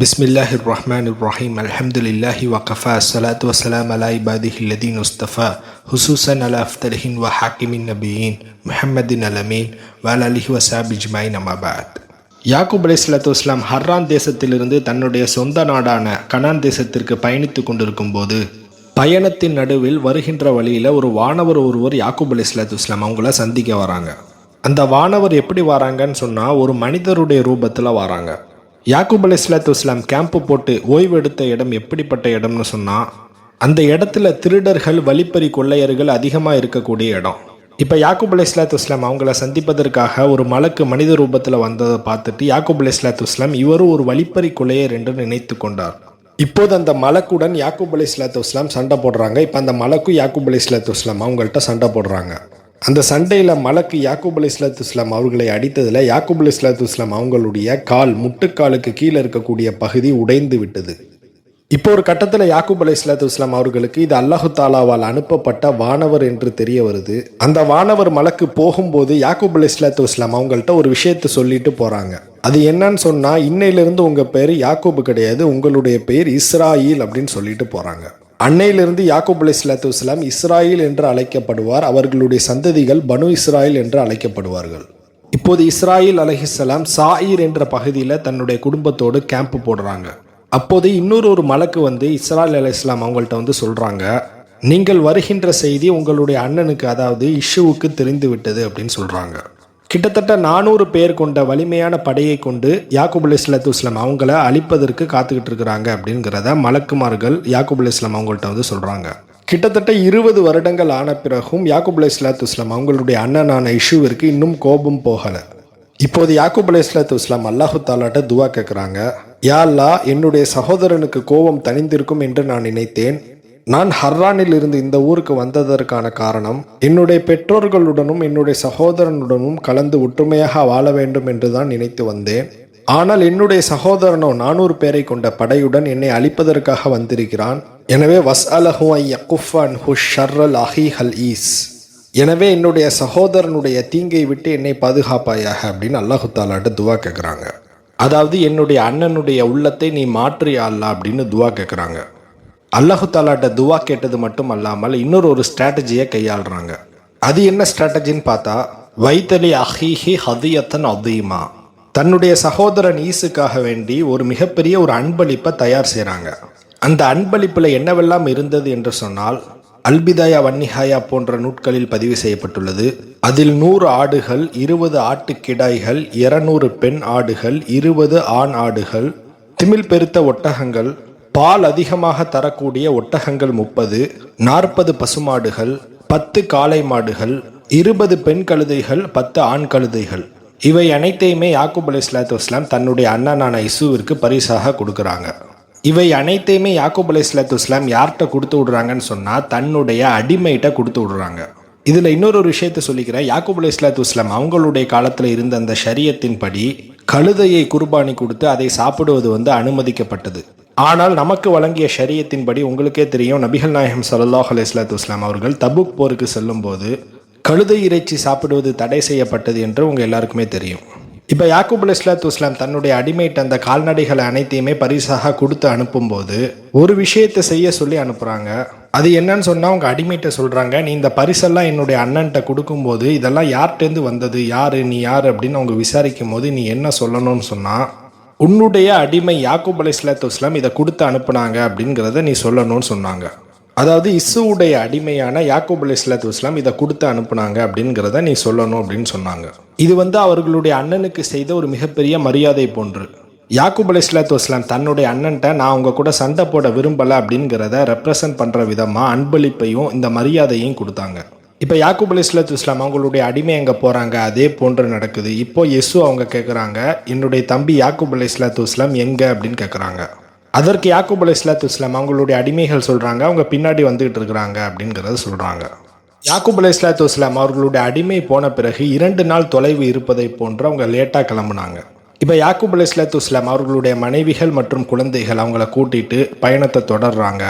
பிஸ்மில்லாஹி ரஹ்மான் இப்ராஹிம் அல்ஹம்துலில்லாஹி வகஃபா சலாத் வசலாம் அலா இபாதிஹி லதீன் உஸ்தஃபா ஹுசூசன் அலா அஃப்தல்ஹின் வ ஹாக்கிமின் நபியின் முஹம்மதின் அலமீன் வல் அலிஹி வசாப் இஜ்மாயின் அமாபாத் யாக்கூப் அலி சலாத்து வஸ்லாம் ஹர்ரான் தேசத்திலிருந்து தன்னுடைய சொந்த நாடான கனான் தேசத்திற்கு பயணித்து கொண்டிருக்கும் போது பயணத்தின் நடுவில் வருகின்ற வழியில் ஒரு வானவர் ஒருவர் யாக்கூப் அலி சலாத்து வஸ்லாம் அவங்கள சந்திக்க வராங்க. அந்த வானவர் எப்படி வராங்கன்னு சொன்னால் ஒரு மனிதருடைய ரூபத்தில் வராங்க. யாக்கூப் அலி இஸ்லாத்து இஸ்லாம் கேம்ப்பு போட்டு ஓய்வு எடுத்த இடம் எப்படிப்பட்ட இடம்னு சொன்னால் அந்த இடத்துல திருடர்கள் வழிப்பறி கொள்ளையர்கள் அதிகமாக இருக்கக்கூடிய இடம். இப்போ யாக்கூப் அலி இஸ்லாத்து இஸ்லாம் அவங்கள சந்திப்பதற்காக ஒரு மலக்கு மனித ரூபத்தில் வந்ததை பார்த்துட்டு யாக்கூப் அலி இஸ்லாத்து இஸ்லாம் இவரும் ஒரு வழிப்பறி கொள்ளையர் என்று நினைத்து கொண்டார். இப்போது அந்த மலக்குடன் யாக்கூப் அலி இஸ்லாத்து இஸ்லாம் சண்டை போடுறாங்க. இப்போ அந்த மலக்கும் யாக்கூப் அலி இஸ்லாத்து இஸ்லாம் அவங்கள்ட்ட சண்டை போடுறாங்க. அந்த சண்டையில் மலக்கு யாக்கூப் அலி இஸ்லாத்து இஸ்லாம் அவர்களை அடித்ததில் யாக்கூப் அலி இஸ்லாத்து இஸ்லாம் அவங்களுடைய கால் முட்டுக்காலுக்கு கீழே இருக்கக்கூடிய பகுதி உடைந்து விட்டது. இப்போ ஒரு கட்டத்தில் யாக்கூப் அலி இஸ்லாத்து இஸ்லாம் அவர்களுக்கு இது அல்லாஹு தாலாவால் அனுப்பப்பட்ட வானவர் என்று தெரிய வருது. அந்த வானவர் மலக்கு போகும்போது யாக்கூப் அலி இஸ்லாத்து இஸ்லாம் அவங்கள்ட்ட ஒரு விஷயத்தை சொல்லிட்டு போகிறாங்க அது என்னன்னு சொன்னால் இன்னையிலிருந்து உங்கள் பேர் யாக்கூப் கிடையாது உங்களுடைய பெயர் இஸ்ராயில் அப்படின்னு சொல்லிட்டு போகிறாங்க அன்னையிலிருந்து யாக்கூப் அலி இஸ்லாத்து இஸ்லாம் இஸ்ராயில் என்று அழைக்கப்படுவார். அவர்களுடைய சந்ததிகள் பனு இஸ்ராயில் என்று அழைக்கப்படுவார்கள். இப்போது இஸ்ராயில் அலஹிஸ்லாம் சாயிர் என்ற பகுதியில் தன்னுடைய குடும்பத்தோடு கேம்ப் போடுறாங்க. அப்போது இன்னொரு ஒரு மலக்கு வந்து இஸ்ராயில் அலி இஸ்லாம் அவங்கள்ட்ட வந்து சொல்கிறாங்க நீங்கள் வருகின்ற செய்தி உங்களுடைய அண்ணனுக்கு அதாவது இஷுவுக்கு தெரிந்து விட்டது அப்படின்னு சொல்கிறாங்க கிட்டத்தட்ட நானூறு பேர் கொண்ட வலிமையான படையை கொண்டு யாக்கூப் அலி இஸ்லாத்து இஸ்லாம் அவங்கள அழிப்பதற்கு காத்துக்கிட்டு இருக்கிறாங்க அப்படிங்கிறத மலக்குமார்கள் யாக்கூப் அலி இஸ்லாம் அவங்கள்ட்ட வந்து சொல்கிறாங்க கிட்டத்தட்ட இருபது வருடங்கள் ஆன பிறகும் யாக்கூப் அலி இஸ்லாத்து இஸ்லாம் அவங்களுடைய அண்ணனான இஷ்யூவிற்கு இன்னும் கோபம் போகலை. இப்போது யாக்கூப் அலி இஸ்லாத்து இஸ்லாம் அல்லாஹு தாலாட்ட துவா கேட்குறாங்க யா அல்லா என்னுடைய சகோதரனுக்கு கோபம் தனிந்திருக்கும் என்று நான் நினைத்தேன். நான் ஹர்ரானில் இருந்து இந்த ஊருக்கு வந்ததற்கான காரணம் என்னுடைய பெற்றோர்களுடனும் என்னுடைய சகோதரனுடனும் கலந்து ஒற்றுமையாக வாழ வேண்டும் என்று தான் நினைத்து வந்தேன். ஆனால் என்னுடைய சகோதரனோ நானூறு பேரை கொண்ட படையுடன் என்னை அழிப்பதற்காக வந்திருக்கிறான். எனவே வஸ் அலஹு ஐயகுஃபன் ஹுஷ் ஷர்ரல் அஹி ஹல் ஈஸ். எனவே என்னுடைய சகோதரனுடைய தீங்கை விட்டு என்னை பாதுகாப்பாயாக அப்படின்னு அல்லாஹு தாலாட்ட துவா கேட்குறாங்க அதாவது என்னுடைய அண்ணனுடைய உள்ளத்தை நீ மாற்றி அல்ல அப்படின்னு துவா கேட்குறாங்க அல்லாஹு தாலாட்ட துவா கேட்டது மட்டும் அல்லாமல் இன்னொரு ஒரு ஸ்ட்ராட்டஜியை கையாளுறாங்க. அது என்ன ஸ்ட்ராட்டஜின்னு பார்த்தா வைத்தலி அஹிஹி ஹதியத்தன் அதீமா. தன்னுடைய சகோதரன் ஈசுக்காக வேண்டி ஒரு மிகப்பெரிய ஒரு அன்பளிப்பை தயார் செய்கிறாங்க அந்த அன்பளிப்பில் என்னவெல்லாம் இருந்தது என்று சொன்னால் அல்பிதாயா வன்னிஹாயா போன்ற நூட்களில் பதிவு செய்யப்பட்டுள்ளது. அதில் நூறு ஆடுகள் இருபது ஆட்டுக்கிடாய்கள் இருநூறு பெண் ஆடுகள் இருபது ஆண் ஆடுகள் திமிழ் பெருத்த ஒட்டகங்கள் பால் அதிகமாக தரக்கூடிய ஒட்டகங்கள் முப்பது நாற்பது பசுமாடுகள் பத்து காளை மாடுகள் இருபது பெண் கழுதைகள் பத்து ஆண் கழுதைகள். இவை அனைத்தையுமே யாக்கூப் அலி இஸ்லாத்து இஸ்லாம் தன்னுடைய அண்ணனான இசுவிற்கு பரிசாக கொடுக்குறாங்க. இவை அனைத்தையுமே யாக்கூப் அலி இஸ்லாத்து இஸ்லாம் யார்கிட்ட கொடுத்து விடுறாங்கன்னு சொன்னால் தன்னுடைய அடிமைகிட்ட கொடுத்து விடுறாங்க. இதில் இன்னொரு விஷயத்தை சொல்லிக்கிறேன். யாக்கூப் அலி இஸ்லாத்து இஸ்லாம் அவங்களுடைய காலத்தில் இருந்த அந்த ஷரியத்தின்படி கழுதையை குர்பானி கொடுத்து அதை சாப்பிடுவது வந்து அனுமதிக்கப்பட்டது. ஆனால் நமக்கு வழங்கிய ஷரியத்தின்படி உங்களுக்கே தெரியும் நபிகள் நாயகம் சல்லாஹ் அலி இஸ்லாத்து இஸ்லாம் அவர்கள் தபுக் போருக்கு செல்லும்போது கழுதை இறைச்சி சாப்பிடுவது தடை செய்யப்பட்டது என்று உங்கள் எல்லாருக்குமே தெரியும். இப்போ யாக்கூப் அலி இஸ்லாத்து இஸ்லாம் தன்னுடைய அடிமைட்டு அந்த கால்நடைகளை அனைத்தையுமே பரிசாக கொடுத்து அனுப்பும்போது ஒரு விஷயத்தை செய்ய சொல்லி அனுப்புகிறாங்க அது என்னன்னு சொன்னால் அவங்க அடிமைட்ட சொல்கிறாங்க நீ இந்த பரிசெல்லாம் என்னுடைய அண்ணன்ட்ட கொடுக்கும்போது இதெல்லாம் யார்கிட்டேருந்து வந்தது? யார்? நீ யார்? அப்படின்னு அவங்க விசாரிக்கும் போது நீ என்ன சொல்லணும்னு சொன்னால் உன்னுடைய அடிமை யாக்கூப் அலி இஸ்லாத்து இஸ்லாம் இதை கொடுத்து அனுப்புனாங்க அப்படிங்கிறத நீ சொல்லணும்னு சொன்னாங்க. அதாவது இசுவுடைய அடிமையான யாக்கூப் அலி இஸ்லாத்து இஸ்லாம் இதை கொடுத்து அனுப்புனாங்க அப்படிங்கிறத நீ சொல்லணும் அப்படின்னு சொன்னாங்க. இது வந்து அவர்களுடைய அண்ணனுக்கு செய்த ஒரு மிகப்பெரிய மரியாதை போன்று. யாக்கூப் அலி இஸ்லாத்து இஸ்லாம் தன்னுடைய அண்ணன்ட்ட நான் அவங்க கூட சண்டை போட விரும்பலை அப்படிங்கிறத ரெப்ரசன்ட் பண்ணுற விதமாக அன்பளிப்பையும் இந்த மரியாதையும் கொடுத்தாங்க. இப்போ யாக்கூப் அலி இஸ்லாத்து இஸ்லாம் அவங்களுடைய அடிமை எங்கே போகிறாங்க அதே போன்று நடக்குது. இப்போ எசு அவங்க கேட்குறாங்க என்னுடைய தம்பி யாக்கூப் அலி இஸ்லாத்து இஸ்லாம் எங்கே? அப்படின்னு கேட்குறாங்க அதற்கு யாக்கூப் அலி இஸ்லாத்து இஸ்லாம் அவங்களுடைய அடிமைகள் சொல்கிறாங்க அவங்க பின்னாடி வந்துகிட்டு இருக்கிறாங்க அப்படிங்கிறத சொல்கிறாங்க யாக்கூப் அலி இஸ்லாத்து இஸ்லாம் அவர்களுடைய அடிமை போன பிறகு இரண்டு நாள் தொலைவு இருப்பதை போன்று அவங்க லேட்டாக கிளம்புனாங்க. இப்போ யாக்கூப் அலி இஸ்லாத்து இஸ்லாம் அவர்களுடைய மனைவிகள் மற்றும் குழந்தைகள் அவங்கள கூட்டிட்டு பயணத்தை தொடர்றாங்க.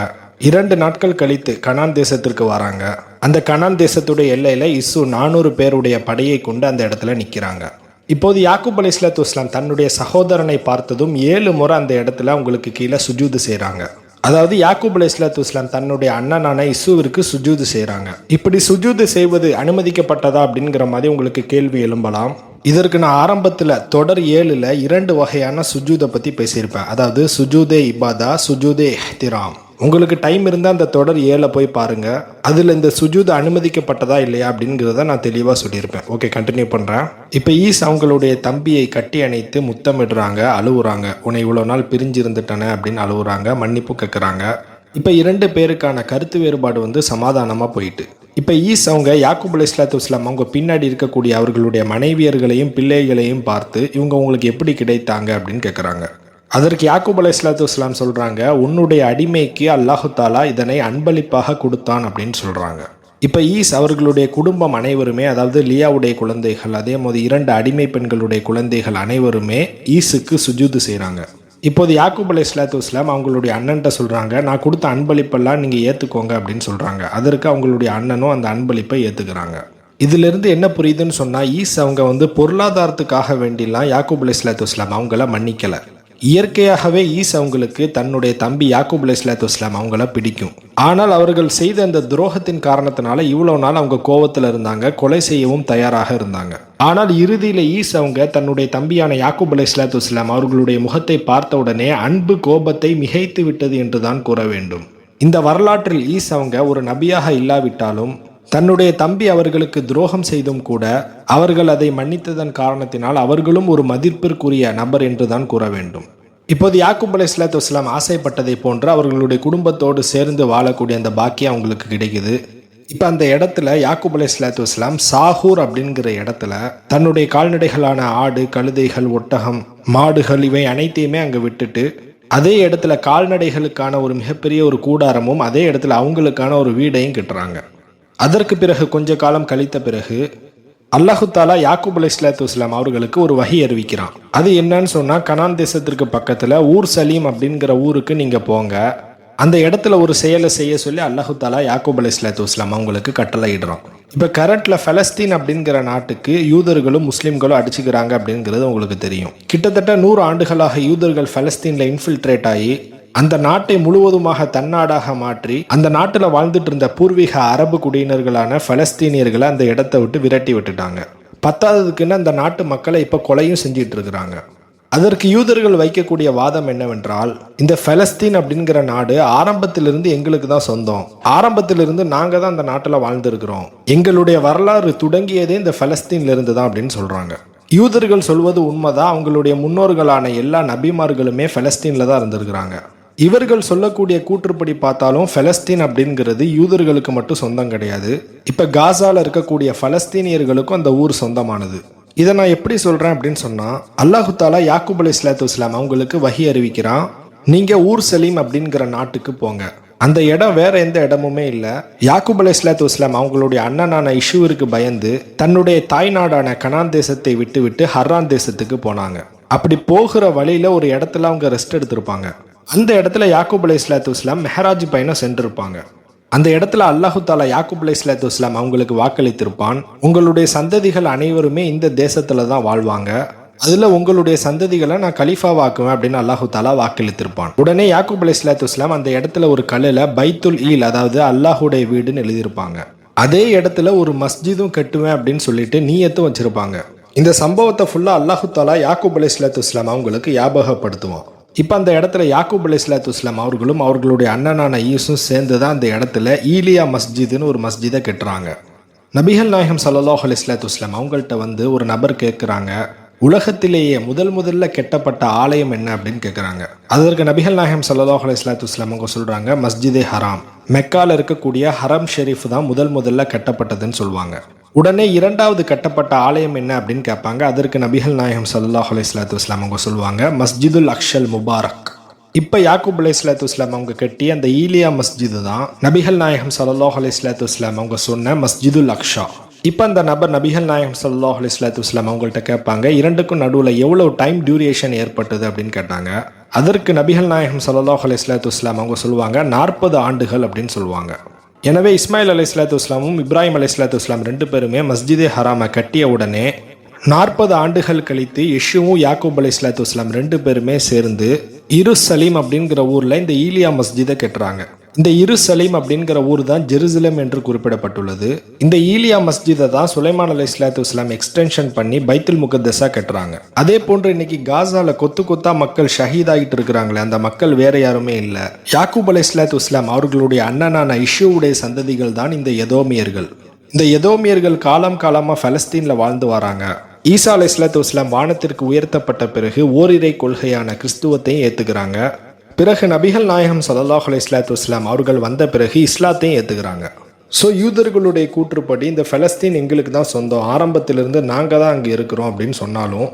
இரண்டு நாட்கள் கழித்து கனான் தேசத்திற்கு வராங்க. அந்த கனான் தேசத்துடைய எல்லையில் இசு நானூறு பேருடைய படையை கொண்டு அந்த இடத்துல நிற்கிறாங்க இப்போது யாக்குப் அலி இஸ்லாத்து இஸ்லாம் தன்னுடைய சகோதரனை பார்த்ததும் ஏழு முறை அந்த இடத்துல உங்களுக்கு கீழே சுஜூது செய்கிறாங்க அதாவது யாக்கூப் அலி இஸ்லாத்து இஸ்லாம் தன்னுடைய அண்ணனான இசுவிற்கு சுஜூது செய்கிறாங்க இப்படி சுஜூது செய்வது அனுமதிக்கப்பட்டதா அப்படிங்கிற மாதிரி உங்களுக்கு கேள்வி எழும்பலாம். இதற்கு நான் ஆரம்பத்தில் தொடர் ஏழில் இரண்டு வகையான சுஜூதை பற்றி பேசியிருப்பேன். அதாவது சுஜூதே இபாதா சுஜூதே எஹ்திராம் உங்களுக்கு டைம் இருந்தால் அந்த தொடர் ஏழை போய் பாருங்கள் அதில் இந்த சுஜூது அனுமதிக்கப்பட்டதா இல்லையா அப்படிங்கிறத நான் தெளிவாக சொல்லியிருப்பேன். ஓகே கண்டினியூ பண்ணுறேன் இப்போ ஈஸ் அவங்களுடைய தம்பியை கட்டி அணைத்து முத்தமிடுறாங்க அழுவுறாங்க. உன்னை இவ்வளோ நாள் பிரிஞ்சிருந்துட்டன அப்படின்னு அழுவுறாங்க மன்னிப்பு கேட்குறாங்க இப்போ இரண்டு பேருக்கான கருத்து வேறுபாடு வந்து சமாதானமாக போயிட்டு. இப்போ ஈஸ் அவங்க யாக்கூப் அலி இஸ்லாத்து இஸ்லாம் அவங்க பின்னாடி இருக்கக்கூடிய அவர்களுடைய மனைவியர்களையும் பிள்ளைகளையும் பார்த்து இவங்க உங்களுக்கு எப்படி கிடைத்தாங்க அப்படின்னு கேட்குறாங்க அதற்கு யாக்கூப் அலி இஸ்லாத்து இஸ்லாம் சொல்கிறாங்க உன்னுடைய அடிமைக்கு அல்லாஹு தாலா இதனை அன்பளிப்பாக கொடுத்தான் அப்படின்னு சொல்கிறாங்க இப்போ ஈஸ் அவர்களுடைய குடும்பம் அனைவருமே அதாவது லியாவுடைய குழந்தைகள் அதே மாதிரி இரண்டு அடிமை பெண்களுடைய குழந்தைகள் அனைவருமே ஈஸுக்கு சுஜூது செய்கிறாங்க இப்போது யாக்கூப் அலி இஸ்லாத்து இஸ்லாம் அவங்களுடைய அண்ணன்ட்ட சொல்கிறாங்க நான் கொடுத்த அன்பளிப்பெல்லாம் நீங்கள் ஏற்றுக்கோங்க அப்படின்னு சொல்கிறாங்க அதற்கு அவங்களுடைய அண்ணனும் அந்த அன்பளிப்பை ஏற்றுக்கிறாங்க இதிலிருந்து என்ன புரியுதுன்னு சொன்னால் ஈஸ் அவங்க வந்து பொருளாதாரத்துக்காக வேண்டிலாம் யாக்கூப் அலி இஸ்லாத்து இஸ்லாம் அவங்கள மன்னிக்கலை. இயற்கையாகவே ஈஸ் அவங்களுக்கு தன்னுடைய தம்பி யாக்கூப் அலி இஸ்லாத்து இஸ்லாம் அவங்கள பிடிக்கும். ஆனால் அவர்கள் செய்த அந்த துரோகத்தின் காரணத்தினால இவ்வளோ நாள் அவங்க கோவத்தில் இருந்தாங்க கொலை செய்யவும் தயாராக இருந்தாங்க. ஆனால் இறுதியில் ஈஸ் அவங்க தன்னுடைய தம்பியான யாக்கூப் அலி இஸ்லாத்து இஸ்லாம் அவர்களுடைய முகத்தை பார்த்த உடனே அன்பு கோபத்தை மிகைத்து விட்டது என்றுதான் கூற வேண்டும். இந்த வரலாற்றில் ஈஸ் அவங்க ஒரு நபியாக இல்லாவிட்டாலும் தன்னுடைய தம்பி அவர்களுக்கு துரோகம் செய்தும் கூட அவர்கள் அதை மன்னித்ததன் காரணத்தினால் அவர்களும் ஒரு மதிப்பிற்குரிய நபர் என்றுதான் கூற வேண்டும். இப்போது யாக்கூப் அலை இஸ்லாத்து இஸ்லாம் ஆசைப்பட்டதை போன்று அவர்களுடைய குடும்பத்தோடு சேர்ந்து வாழக்கூடிய அந்த பாக்கியம் அவங்களுக்கு கிடைக்குது. இப்போ அந்த இடத்துல யாக்கூப் அலை இஸ்லாத்து இஸ்லாம் சாகூர் அப்படிங்கிற இடத்துல தன்னுடைய கால்நடைகளான ஆடு கழுதைகள் ஒட்டகம் மாடுகள் இவை அனைத்தையுமே அங்கே விட்டுட்டு அதே இடத்துல கால்நடைகளுக்கான ஒரு மிகப்பெரிய ஒரு கூடாரமும் அதே இடத்துல அவங்களுக்கான ஒரு வீடையும் கட்டுறாங்க. அதற்கு பிறகு கொஞ்ச காலம் கழித்த பிறகு அல்லாஹு தாலா யாக்கூப் அலி இஸ்லாத்து இஸ்லாம் அவர்களுக்கு ஒரு வகை அறிவிக்கிறான். அது என்னன்னு சொன்னால் கனான் தேசத்திற்கு பக்கத்தில் ஊர் சலீம் அப்படிங்கிற ஊருக்கு நீங்கள் போங்க. அந்த இடத்துல ஒரு செயலை செய்ய சொல்லி அல்லாஹு தாலா யாக்கூப் அலி இஸ்லாத்து இஸ்லாம் அவங்களுக்கு கட்டளை இடுறான் இப்போ கரண்ட்ல ஃபலஸ்தீன் அப்படிங்கிற நாட்டுக்கு யூதர்களும் முஸ்லீம்களும் அடிச்சுக்கிறாங்க அப்படிங்கிறது உங்களுக்கு தெரியும். கிட்டத்தட்ட நூறு ஆண்டுகளாக யூதர்கள் ஃபலஸ்தீனில் இன்ஃபில்ட்ரேட் ஆகி அந்த நாட்டை முழுவதுமாக தன்னாடாக மாற்றி அந்த நாட்டில் வாழ்ந்துட்டு இருந்த பூர்வீக அரபு குடியினர்களான பலஸ்தீனியர்களை அந்த இடத்த விட்டு விரட்டி விட்டுட்டாங்க. பத்தாததுக்குன்னு அந்த நாட்டு மக்களை இப்போ கொலையும் செஞ்சிட்டு இருக்கிறாங்க அதற்கு யூதர்கள் வைக்கக்கூடிய வாதம் என்னவென்றால் இந்த பலஸ்தீன் அப்படிங்கிற நாடு ஆரம்பத்திலிருந்து எங்களுக்கு தான் சொந்தம். ஆரம்பத்திலிருந்து நாங்கள் தான் அந்த நாட்டில் வாழ்ந்திருக்கிறோம். எங்களுடைய வரலாறு தொடங்கியதே இந்த பலஸ்தீன்ல இருந்து தான் அப்படின்னு சொல்றாங்க. யூதர்கள் சொல்வது உண்மைதான் அவங்களுடைய முன்னோர்களான எல்லா நபிமார்களுமே பலஸ்தீன்ல தான் இருந்திருக்கிறாங்க. இவர்கள் சொல்லக்கூடிய கூற்றுப்படி பார்த்தாலும் ஃபலஸ்தீன் அப்படிங்கிறது யூதர்களுக்கு மட்டும் சொந்தம் கிடையாது. இப்போ காசாவில் இருக்கக்கூடிய ஃபலஸ்தீனியர்களுக்கும் அந்த ஊர் சொந்தமானது. இதை நான் எப்படி சொல்கிறேன் அப்படின்னு சொன்னால் அல்லாஹு தாலா யாக்குப் அலி இஸ்லாத்து இஸ்லாம் அவங்களுக்கு வகி அறிவிக்கிறான். நீங்கள் ஊர் சலீம் அப்படிங்கிற நாட்டுக்கு போங்க. அந்த இடம் வேற எந்த இடமுமே இல்லை. யாக்குப் அலி இஸ்லாத்து இஸ்லாம் அவங்களுடைய அண்ணனான இஷுவிற்கு பயந்து தன்னுடைய தாய்நாடான கனான் தேசத்தை விட்டு விட்டு ஹர்ரான் தேசத்துக்கு போனாங்க. அப்படி போகிற வழியில ஒரு இடத்துல அவங்க ரெஸ்ட் எடுத்திருப்பாங்க. அந்த இடத்துல யாக்கூப் அலி இஸ்லாத்து இஸ்லாம் மெஹராஜ் பயணம் சென்றிருப்பாங்க. அந்த இடத்துல அல்லாஹு தாலா யாக்கூப் அலி இஸ்லாத்து இஸ்லாம் அவங்களுக்கு வாக்களித்திருப்பான். உங்களுடைய சந்ததிகள் அனைவருமே இந்த தேசத்துல தான் வாழ்வாங்க. அதுல உங்களுடைய சந்ததிகளை நான் கலீஃபாவாக்குவேன் அப்படின்னு அல்லாஹு தாலா வாக்களித்திருப்பான். உடனே யாக்கூப் அலி இஸ்லாத்து இஸ்லாம் அந்த இடத்துல ஒரு கல்லில் பைத்துல் ஈல் அதாவது அல்லாஹுடைய வீடுன்னு எழுதியிருப்பாங்க. அதே இடத்துல ஒரு மஸ்ஜிதும் கட்டுவேன் அப்படின்னு சொல்லிட்டு நீயத்தும் வச்சிருப்பாங்க. இந்த சம்பவத்தை ஃபுல்லாக அல்லாஹு தாலா யாக்கூப் அலி இஸ்லாத்து இஸ்லாம் அவங்களுக்கு ஞாபகப்படுத்துவான். இப்போ அந்த இடத்துல யாக்கூப் அலி இஸ்லாத்து இஸ்லாம் அவர்களும் அவர்களுடைய அண்ணனான ஈஸும் சேர்ந்து தான் அந்த இடத்துல ஈலியா மஸ்ஜிதுன்னு ஒரு மஸ்ஜிதை கட்டுறாங்க. நபிகள் நாயகம் சல்லாஹ் அலி இஸ்லாத்து இஸ்லாம் அவங்கள்ட்ட வந்து ஒரு நபர் கேட்குறாங்க உலகத்திலேயே முதல் முதல்ல கெட்டப்பட்ட ஆலயம் என்ன அப்படின்னு கேட்குறாங்க. அதற்கு நபிகள் நாயகம் சல்லாஹ் அலி இஸ்லாத்து இஸ்லாம் அவங்க சொல்கிறாங்க மஸ்ஜிதே ஹராம். மெக்கால இருக்கக்கூடிய ஹரம் ஷெரீஃப் தான் முதல் முதல்ல கட்டப்பட்டதுன்னு சொல்லுவாங்க உடனே இரண்டாவது கட்டப்பட்ட ஆலயம் என்ன அப்படின்னு கேட்பாங்க. அதற்கு நபிகள் நாயகம் சல்லாஹ் அலி இஸ்லாம் அவங்க சொல்லுவாங்க மஸ்ஜிதுல் அக்ஷல் முபாரக். இப்போ யாக்கூப் அலி இஸ்லாத்து இஸ்லாம் அவங்க கட்டி அந்த ஈலியா மஸ்ஜிது தான் நபிகள் நாயகம் சல்லாஹ் அலி இஸ்லாத்து இஸ்லாம் அவங்க சொன்ன மஸ்ஜிதுல் அக்ஷா. இப்போ அந்த நபர் நபிகள் நாயகம் சல்லாஹ் அலி இஸ்லாத்து இஸ்லாம் அவங்கள்ட்ட கேட்பாங்க இரண்டுக்கும் நடுவில் எவ்வளவு டைம் டியூரேஷன் ஏற்பட்டது? அப்படின்னு கேட்டாங்க. அதற்கு நபிகள் நாயகம் சல்லாஹ் அலி இஸ்லாத்து இஸ்லாம் அவங்க சொல்லுவாங்க நாற்பது ஆண்டுகள் அப்படின்னு சொல்லுவாங்க. எனவே இஸ்மாயில் அலி இஸ்லாத்து இஸ்லாமும் இப்ராஹிம் அலி இஸ்லாத்து இஸ்லாம் ரெண்டு பேருமே மஸ்ஜிதே ஹராமை கட்டிய உடனே நாற்பது ஆண்டுகள் கழித்து யெஷுவும் யாக்கூப் அலி இஸ்லாத்து இஸ்லாம் ரெண்டு பேருமே சேர்ந்து இரு சலீம் அப்படிங்கிற ஊரில் இந்த ஈலியா மஸ்ஜிதை கட்டுறாங்க. இந்த இரு சலீம் அப்படிங்கிற ஊர் தான் ஜெருசலம் என்று குறிப்பிடப்பட்டுள்ளது. இந்த ஈலியா மஸ்ஜிதை தான் சுலைமான் அலி இஸ்லாத்து இஸ்லாம் எக்ஸ்டென்ஷன் பண்ணி பைத்துல் முகத்தஸா கட்டுறாங்க. அதே போன்று இன்னைக்கு காசால கொத்து கொத்தா மக்கள் ஷஹீத் ஆகிட்டு இருக்கிறாங்களே அந்த மக்கள் வேற யாருமே இல்லை. யாக்கூப் அலி இஸ்லாத்து இஸ்லாம் அவர்களுடைய அண்ணனான இஷ்யூவுடைய சந்ததிகள் தான் இந்த எதோமியர்கள். இந்த எதோமியர்கள் காலம் காலமாக பலஸ்தீனில் வாழ்ந்து வராங்க. ஈசா அலி இஸ்லாத்து இஸ்லாம் வானத்திற்கு உயர்த்தப்பட்ட பிறகு ஓரிரை கொள்கையான கிறிஸ்துவத்தையும் ஏற்றுக்கிறாங்க பிறகு நபிகள் நாயகம் ஸல்லல்லாஹு இஸ்லாத்து இஸ்லாம் அவர்கள் வந்த பிறகு இஸ்லாத்தையும் ஏற்றுக்கிறாங்க ஸோ யூதர்களுடைய கூற்றுப்படி இந்த ஃபலஸ்தீன் எங்களுக்கு தான் சொந்தம். ஆரம்பத்திலிருந்து நாங்கள் தான் அங்கே இருக்கிறோம் அப்படின்னு சொன்னாலும்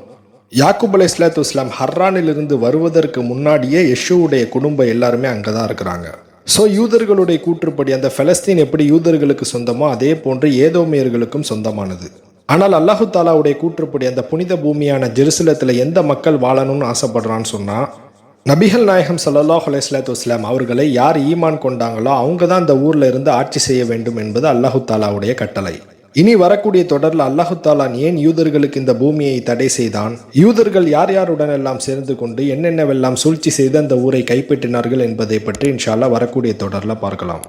யாக்குப் அலி இஸ்லாத்து இஸ்லாம் ஹர்ரானிலிருந்து வருவதற்கு முன்னாடியே யெஷுவுடைய குடும்பம் எல்லாருமே அங்கே தான் இருக்கிறாங்க. ஸோ யூதர்களுடைய கூற்றுப்படி அந்த ஃபலஸ்தீன் எப்படி யூதர்களுக்கு சொந்தமோ அதே போன்று ஏதோமியர்களுக்கும் சொந்தமானது. ஆனால் அல்லாஹு தாலாவுடைய கூற்றுப்படி அந்த புனித பூமியான ஜெருசலத்தில் எந்த மக்கள் வாழணும்னு ஆசைப்படுறான்னு சொன்னால் நபிகள் நாயகம் சல்லாஹ் அலைஹி வஸ்லாம் அவர்களை யார் ஈமான் கொண்டாங்களோ அவங்க தான் இந்த ஊரில் இருந்து ஆட்சி செய்ய வேண்டும் என்பது அல்லாஹு தாலாவுடைய கட்டளை. இனி வரக்கூடிய தொடரில் அல்லாஹு தாலான் ஏன் யூதர்களுக்கு இந்த பூமியை தடை செய்தான்? யூதர்கள் யார் யாருடன் எல்லாம் சேர்ந்து கொண்டு என்னென்னவெல்லாம் சூழ்ச்சி செய்து அந்த ஊரை கைப்பற்றினார்கள் என்பதை பற்றி இன்ஷால்லா வரக்கூடிய தொடரில் பார்க்கலாம்.